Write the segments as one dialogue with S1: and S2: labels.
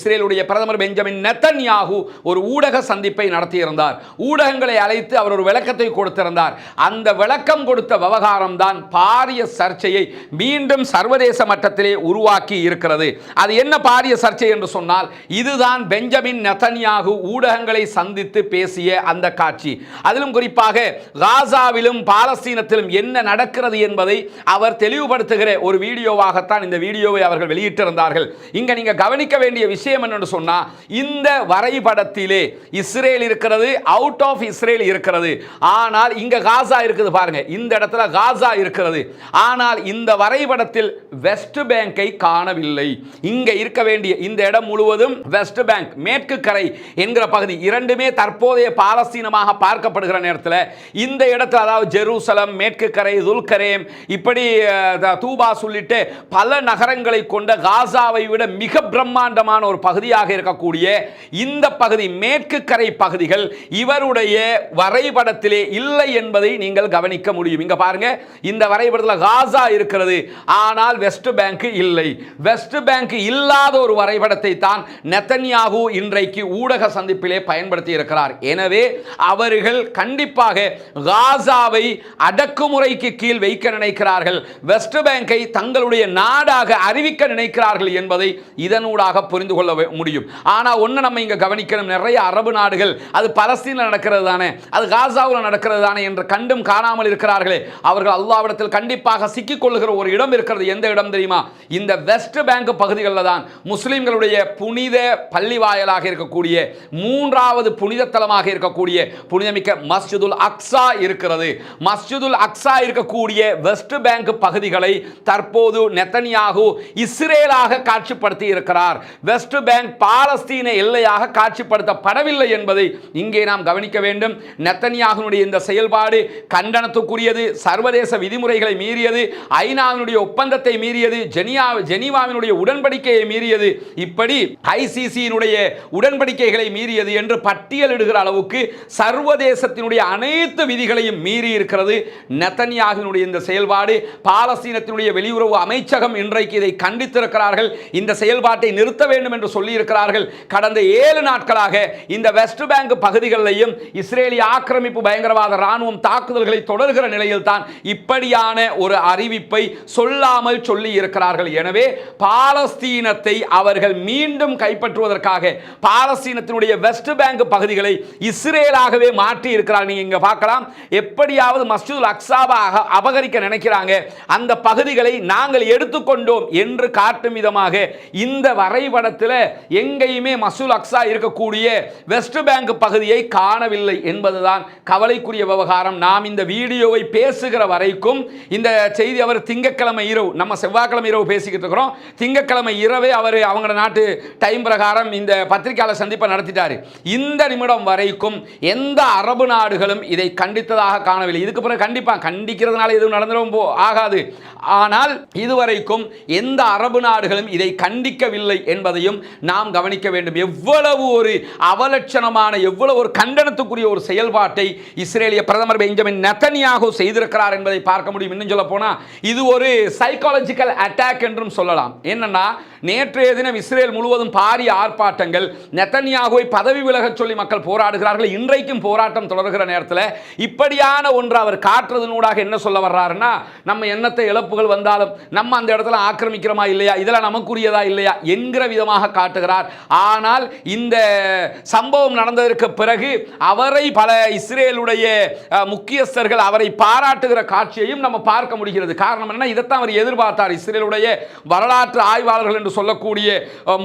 S1: இஸ்ரேலுடைய பிரதமர் பெஞ்சமின் நெத்தன்யாகு ஒரு ஊடக சந்திப்பை நடத்தியிருந்தார். ஊடகங்களை அழைத்து அவர் ஒரு விளக்கத்தை கொடுத்திருந்தார். அந்த விளக்கம் கொடுத்த விவகாரம் தான் பாரிய சர்ச்சையை மீண்டும் சர்வதேச மட்டத்திலே உருவாக்கி இருக்கிறது. அது என்ன பாரிய சர்ச்சை என்று சொன்னால் இதுதான் பெஞ்சமின் நெத்தன்யாகு ஊடகங்களை சந்தித்து பேசிய அந்த காட்சி. அதிலும் குறிப்பாக காசாவிலும் பாலஸ்தீனத்திலும் என்ன நடக்கிறது என்பதை அவர் தெளிவுபடுத்துகிற ஒரு வீடியோவாகத்தான் இந்த வீடியோவை அவர்கள் வெளியிட்டிருந்தார்கள். இங்கே நீங்கள் கவனிக்க வேண்டிய விஷயம் என்னன்னு சொன்னால் இந்த வரைபடத்திலே இஸ்ரேல் இருக்கிறது அவுட் ஆஃப் இஸ்ரேல் இருக்கிறது. ஆனால் இங்கே காசா இருக்குது பாருங்க இந்த இடத்துல காசா இருக்கிறது. ஆனால் இந்த வரைபடத்தில் வெஸ்ட் பேங்கை காணவில்லை. இங்கே இருக்க வேண்டிய இந்த இடம் முழுவதும் வெஸ்ட் பேங்க் மேற்கு கரை என்கிற பகுதி இரண்டுமே தற்போதைய பாலஸ்தீனமாக பார்க்கப்படுகிற நேரத்தில் இந்த இடத்துல அதாவது ஜெருசலம் மேற்கு கரை துல்கரேம் இப்படி த- தூபா சொல்லிட்டு பல நகரங்களை கொண்ட காசாவை விட மிக பிரம்மாண்டமான ஒரு பகுதியாக இருக்கக்கூடிய இந்த பகுதி மேற்கு கரை பகுதிகள் இவருடைய வரைபடத்திலே இல்லை என்பதை நீங்கள் கவனிக்க முடியும். இங்க பாருங்க இந்த வரைபடத்தில் காசா இருக்கிறது ஆனால் வெஸ்ட் பேங்க் இல்லை. வெஸ்ட் பேங்க் இல்லாத ஒரு வரைபடத்தை தான் நெத்தன்யாகு இன்றைக்கு ஊடக சந்திப்பிலே பயன்படுத்தி இருக்கிறார். எனவே அவர்கள் கண்டிப்பாக காசாவை அடக்குமுறைக்கு கீழ் வைக்க நினைக்கிறார்கள். வெஸ்ட் பேங்கை தங்களுடைய நாடாக அறிவிக்க நினைக்கிறார்கள் என்பதை இதனூடாக புரிந்து கொள்ள கொள்ள முடியும். ஆனால் ஒன்று நம்ம இங்கே கவனிக்கணும். நிறைய அரபு நாடுகள் அது பலஸ்தீனில் நடக்கிறது தானே. அது காசாவில் நடக்கிறது தானே என்று கண்டும் காணாமல் இருக்கிறார்களே. அவர்கள் அல்லாவிடத்தில் கண்டிப்பாக சிக்கிக்கொள்ளுகிற ஒரு இடம் இருக்கிறது. எந்த இடம் தெரியுமா? இந்த வெஸ்ட் பேங்க் பகுதிகளில் தான் முஸ்லீம்களுடைய புனித பள்ளி வாயலாக இருக்கக்கூடிய மூன்றாவது புனித தலமாக இருக்கக்கூடிய புனிதமிக்க மஸ்ஜிதுல் அக்ஸா இருக்கிறது. மஸ்ஜிதுல் அக்ஸா இருக்கக்கூடிய வெஸ்ட் பேங்க் பகுதிகளை தற்போது நெத்தனியாகு இஸ்ரேலாக காட்சிப்படுத்தி இருக்கிறார். வெஸ்ட் பேங்க் பாலஸ்தீன எல்லையாக காட்சிப்படுத்தப்படவில்லை என்பதை இங்கே நாம் கவனிக்க வேண்டும். நெத்தனியாகனுடைய இந்த செயல்பாடு கண்டனத்துக்குரியது சர்வதேச விதிமுறைகளை மீறியது ஐநாவினுடைய ஒப்பந்தத்தை மீறியது ஜெனியா ஜெனீவாவினுடைய உடன்படிக்கையை மீறியது இப்படி ஐசிசியினுடைய உடன்படிக்கைகளை மீறியது என்று பட்டியலிடுகிற அளவுக்கு சர்வதேசத்தினுடைய அனைத்து விதிகளையும் மீறி இருக்கிறது. நெத்தன்யாகினுடைய இந்த செயல்பாடு பாலஸ்தீனத்தினுடைய வெளியுறவு அமைச்சகம் இன்றைக்கு இதை கண்டித்திருக்கிறார்கள். இந்த செயல்பாட்டை நிறுத்த வேண்டும் என்று என்று சொல்லியிருக்கிறார்கள். கடந்த ஏழு நாட்களாக இந்த வெஸ்ட் பேங்க் பகுதிகளிலையும் இஸ்ரேலிய ஆக்கிரமிப்பு பயங்கரவாத ராணுவம் தாக்குதல்களை தொடர்கிற நிலையில் தான் இப்படியான ஒரு அறிவிப்பை சொல்லாமல் சொல்லி இருக்கிறார்கள் எனவே பாலஸ்தீனத்தை அவர்கள் மீண்டும் கைப்பற்றுவதற்காக பாலஸ்தீனத்தினுடைய வெஸ்ட் பேங்க் பகுதிகளை இஸ்ரேலாகவே மாற்றி இருக்கிறார் நீங்க இங்க பார்க்கலாம். எப்படியாவது மஸ்ஜிதுல் அக்சாவாக அபகரிக்க நினைக்கிறாங்க. அந்த பகுதிகளை நாங்கள் எடுத்துக்கொண்டோம் என்று காட்டும் விதமாக இந்த வரைபடத்தில் எங்கேயுமே மசூல் அக்ஸா இருக்கக்கூடிய வெஸ்ட் பேங்க் பகுதியை காணவில்லை என்பதுதான் கவலைக்குரிய விவகாரம். நாம் இந்த வீடியோவை பேசுகிற வரைக்கும் இந்த செய்தி அவர் திங்கட்கிழமை இரவு நம்ம செவ்வாய்க்கிழமை இரவு பேசிக்கிட்டு இருக்கிறோம். திங்கட்கிழமை இரவே அவர் அவங்க நாட்டு டைம் பிரகாரம் இந்த பத்திரிகையாளர் சந்திப்பை நடத்திட்டார். இந்த நிமிடம் வரைக்கும் எந்த அரபு நாடுகளும் இதை கண்டித்ததாக காணவில்லை. இதுக்கு பிறகு கண்டிப்பாக கண்டிக்கிறதுனால எதுவும் நடந்துடும் போ ஆகாது. ஆனால் இதுவரைக்கும் எந்த அரபு நாடுகளும் இதை கண்டிக்கவில்லை என்பதையும் நாம் கவனிக்க வேண்டும். எவ்வளவு ஒரு அவலட்சணமான எவ்வளவு ஒரு கண்டனத்துக்குரிய ஒரு செயல்பாட்டை இஸ்ரேலிய பிரதமர் பெஞ்சமின் நெத்தனியாக செய்திருக்கிறார் என்பதை பார்க்க முடியும். இன்னும் சொல்ல போனால் இது ஒரு சைக்காலஜிக்கல் அட்டாக் என்றும் சொல்லலாம். என்னன்னா நேற்றைய தினம் இஸ்ரேல் முழுவதும் பாரிய ஆர்ப்பாட்டங்கள் நெத்தனியாகவை பதவி விலகச் சொல்லி மக்கள் போராடுகிறார்கள். இன்றைக்கும் போராட்டம் தொடர்கிற நேரத்தில் இப்படியான ஒன்று அவர் காட்டுறதனூடாக என்ன சொல்ல வர்றாருன்னா நம்ம எண்ணத்தை இழப்புகள் வந்தாலும் நம்ம அந்த இடத்துல ஆக்கிரமிக்கிறோமா இல்லையா? இதெல்லாம் நமக்குரியதா இல்லையா? என்கிற விதமாக காட்டுகிறார். ஆனால் இந்த சம்பவம் நடந்ததற்கு பிறகு அவரை பல இஸ்ரேலுடைய முக்கியஸ்தர்கள் அவரை பாராட்டுகிற காட்சியையும் நம்ம பார்க்க முடிகிறது. காரணம் என்ன இதைத்தான் அவர் எதிர்பார்த்தார். இஸ்ரேலுடைய வரலாற்று ஆய்வாளர்கள் என்று சொல்லக்கூடிய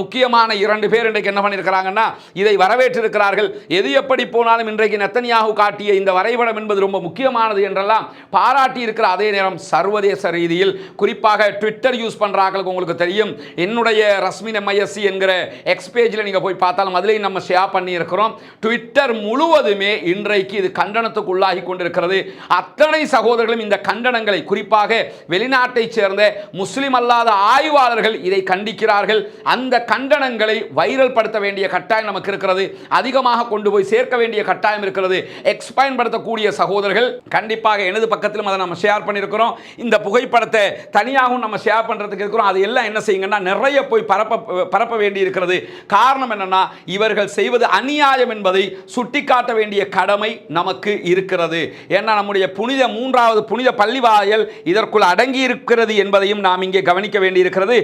S1: முக்கியமான இரண்டு பேர் இன்றைக்கு என்ன பண்ணியிருக்கிறாங்கன்னா இதை வரவேற்றிருக்கிறார்கள். எது எப்படி போனாலும் இன்றைக்கு நெத்தனியாகு காட்டிய இந்த வரைபடம் என்பது ரொம்ப முக்கியமானது என்றெல்லாம் பாராட்டி இருக்கிற அதே நேரம் சர்வதேச ரீதியில். குறிப்பாக ட்விட்டர் யூஸ் பண்ணுறாங்களுக்கு உங்களுக்கு தெரியும். என்னுடைய ரஸ்மின் எம்ஐஎஸ்சி என்கிற எக்ஸ் பேஜில் நீங்கள் போய் பார்த்தாலும் அதுலேயும் நம்ம ஷேர் பண்ணியிருக்கிறோம். ட்விட்டர் முழுவதுமே இன்றைக்கு இது கண்டனத்துக்கு உள்ளாகி கொண்டிருக்கிறது. அத்தனை சகோதரர்களும் இந்த கண்டனங்களை குறிப்பாக வெளிநாட்டைச் சேர்ந்த முஸ்லீம் அல்லாத ஆய்வாளர்கள் இதை கண்டிக்கிறார்கள். அந்த கண்டனங்களை வைரல் படுத்த வேண்டிய கட்டாயம் நமக்கு இருக்கிறது. அதிகமாக கொண்டு போய் சேர்க்க வேண்டிய கட்டாயம் இருக்கிறது. எக்ஸ் பயன்படுத்தக்கூடிய சகோதரர்கள் கண்டிப்பாக எனது பக்கத்திலும் அதை நம்ம ஷேர் பண்ணியிருக்கிறோம். இந்த புகைப்படத்தை தனியாகவும் நம்ம ஷேர் பண்ணுறதுக்கு இருக்கிறோம். அது எல்லாம் என்ன செய்யுங்கன்னா நிறைய போய் பரப்ப பரப்ப வேண்டியிருக்கிறது. காரணம் என்னன்னா இவர்கள் செய்வது அநியாயம் என்பதை சுட்டிக்காட்ட வேண்டிய கடமை நமக்கு இருக்கிறது. ஏன்னா நம்முடைய புனித மூன்றாவது புனித பள்ளிவாயல் இதற்குள் அடங்கி இருக்கிறது என்பதையும் நாம் இங்கே கவனிக்க வேண்டியிருக்கிறது.